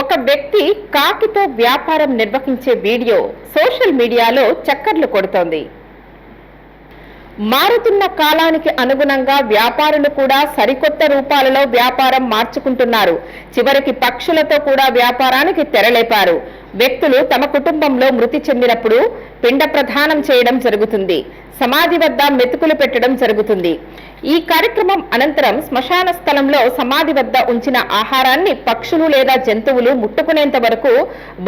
ఒక వ్యక్తి కాకితో వ్యాపారం నిర్వహించే వీడియో సోషల్ మీడియాలో చక్కర్లు కొడుతోంది. మారుతున్న కాలానికి అనుగుణంగా వ్యాపారులు కూడా సరికొత్త రూపాలలో వ్యాపారం మార్చుకుంటున్నారు. చివరికి పక్షులతో కూడా వ్యాపారానికి తెరలేపారు. వ్యక్తులు తమ కుటుంబంలో మృతి చెందినప్పుడు పిండ ప్రదానం చేయడం జరుగుతుంది. సమాధి వద్ద మెతుకులు పెట్టడం జరుగుతుంది. ఈ కార్యక్రమం అనంతరం శ్మశాన స్థలంలో సమాధి వద్ద ఉంచిన ఆహారాన్ని పక్షులు లేదా జంతువులు ముట్టుకునేంత వరకు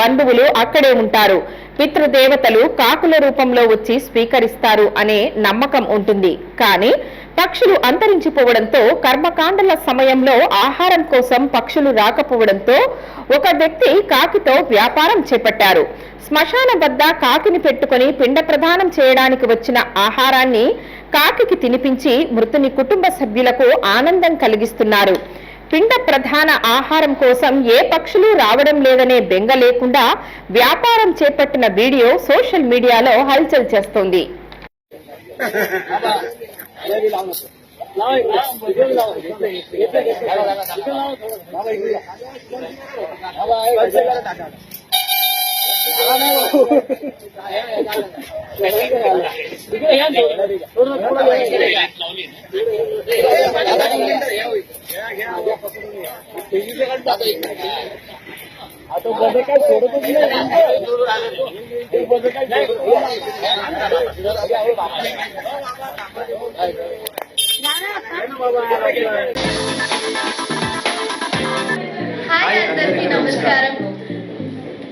బంధువులు అక్కడే ఉంటారు. పితృదేవతలు కాకుల రూపంలో వచ్చి స్వీకరిస్తారు అనే నమ్మకం ఉంటుంది. కానీ పక్షులు అంతరించిపోవడంతో కర్మకాండల సమయంలో ఆహారం కోసం పక్షులు రాకపోవడంతో ఒక వ్యక్తి కాకితో వ్యాపారం చేపట్టారు శ్మశానం వద్ద కాకిని పెట్టుకొని పిండ ప్రదానం చేయడానికి వచ్చిన ఆహారాన్ని కాకికి తినిపించి మృతుని కుటుంబ సభ్యులకు ఆనందం కలిగిస్తున్నారు పిండ ప్రధాన ఆహారం కోసం ఏ పక్షులు రావడం లేదనే బెంగ లేకుండా వ్యాపారం చేపట్టిన వీడియో సోషల్ మీడియాలో హల్చల్ చేస్తోంది आता बघ काय नाही हाय अंदर की